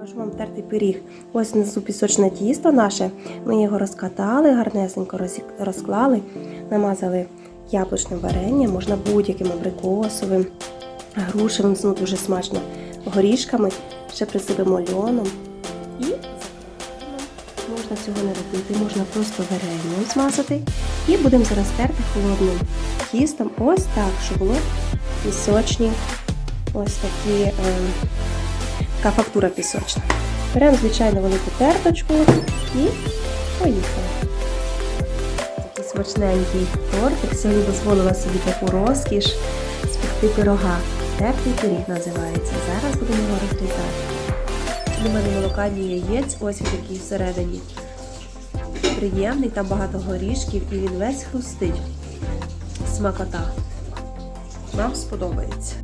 Покажу вам тертий пиріг. Ось внизу пісочне тісто наше. Ми його розкатали, гарнесенько розклали, намазали яблучним варенням, можна будь-яким абрикосовим, грушевим, ну дуже смачно, горішками, ще присипемо льоном. І можна цього не робити, можна просто варенням змазати. І будемо зараз терти холодним тістом. Ось так, щоб було пісочні, ось такі. Така фактура пісочна. Беремо звичайно велику терточку і поїхали. Такий смачненький тортик. Сьогодні дозволила собі таку розкіш спекти пирога. Тертий пиріг називається. Зараз будемо його розрізати. У мене молока ні яєць, ось він такий всередині. Приємний, там багато горішків і він весь хрустить. Смакота. Вам сподобається.